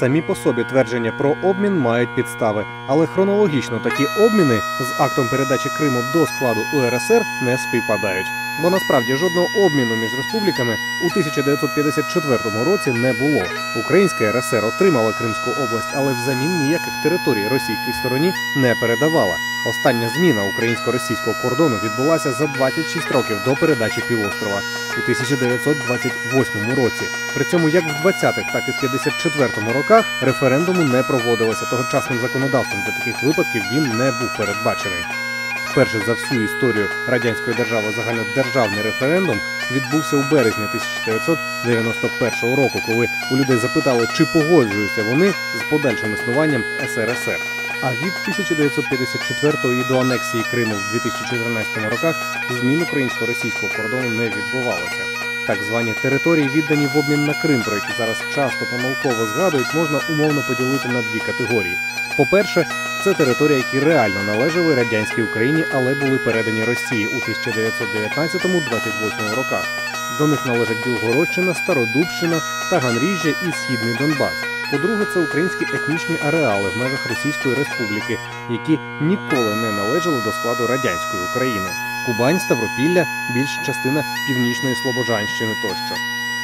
Самі по собі твердження про обмін мають підстави, але хронологічно такі обміни з актом передачі Криму до складу УРСР не співпадають. Бо насправді жодного обміну між республіками у 1954 році не було. Українська РСР отримала Кримську область, але взамін ніяких територій російській стороні не передавала. Остання зміна українсько-російського кордону відбулася за 26 років до передачі півострова у 1928 році. При цьому як в 20-х, так і в 54-му роках референдуму не проводилося. Тогочасним законодавством для таких випадків він не був передбачений. Перший за всю історію радянської держави загальнодержавний референдум відбувся у березні 1991 року, коли у людей запитали, чи погоджуються вони з подальшим існуванням СРСР. А від 1954 і до анексії Криму в 2014 роках змін українсько-російського кордону не відбувалося. Так звані території, віддані в обмін на Крим, про які зараз часто помилково згадують, можна умовно поділити на дві категорії. По-перше, це території, які реально належали радянській Україні, але були передані Росії у 1919-28 роках. До них належать Білгородщина, Стародубщина, Таганріжжя і Східний Донбас. По-друге, це українські етнічні ареали в межах Російської Республіки, які ніколи не належали до складу радянської України. Кубань, Ставропілля, більш частина північної Слобожанщини тощо.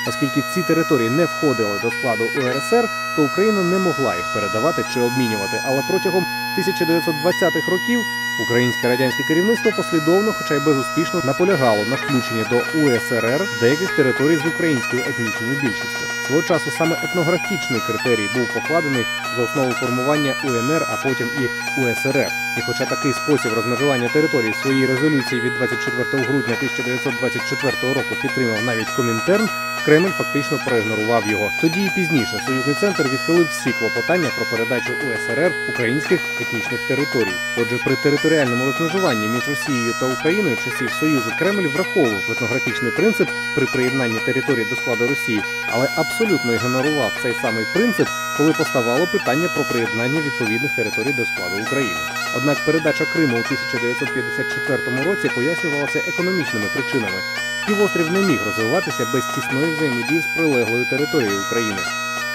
Оскільки ці території не входили до складу УРСР, то Україна не могла їх передавати чи обмінювати. Але протягом 1920-х років українське радянське керівництво послідовно, хоча й безуспішно, наполягало на включенні до УСРР деяких територій з українською етнічною більшістю. Свого часу саме етнографічний критерій був покладений за основу формування УНР, а потім і УСРР. І хоча такий спосіб розмежування територій в своїй резолюції від 24 грудня 1924 року підтримав навіть Комінтерн, Кремль фактично проігнорував його. Тоді і пізніше союзний центр відхилив всі клопотання про передачу УСРР українських етнічних територій. Отже, при територіальному розмежуванні між Росією та Україною часів Союзу Кремль враховував етнографічний принцип при приєднанні територій до складу Росії, але абсолютно ігнорував цей самий принцип, коли поставало питання про приєднання відповідних територій до складу України. Однак передача Криму у 1954 році пояснювалася економічними причинами. Півострів не міг розвиватися без тісної взаємодії з прилеглою територією України.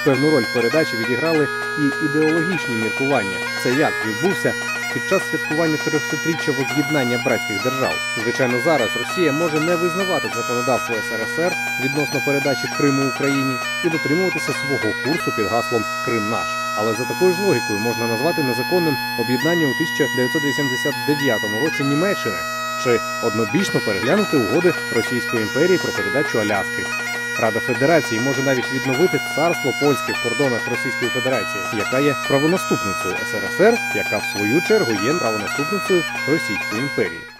Певну роль передачі відіграли і ідеологічні міркування. Це як відбувся під час святкування 300-річчя воз'єднання братських держав. Звичайно, зараз Росія може не визнавати законодавство СРСР відносно передачі Криму Україні і дотримуватися свого курсу під гаслом Крим наш. Але за такою ж логікою можна назвати незаконним об'єднання у 1989 році Німеччини чи однобічно переглянути угоди Російської імперії про передачу Аляски. Рада Федерації може навіть відновити царство польське в кордонах Російської Федерації, яка є правонаступницею СРСР, яка в свою чергу є правонаступницею Російської імперії.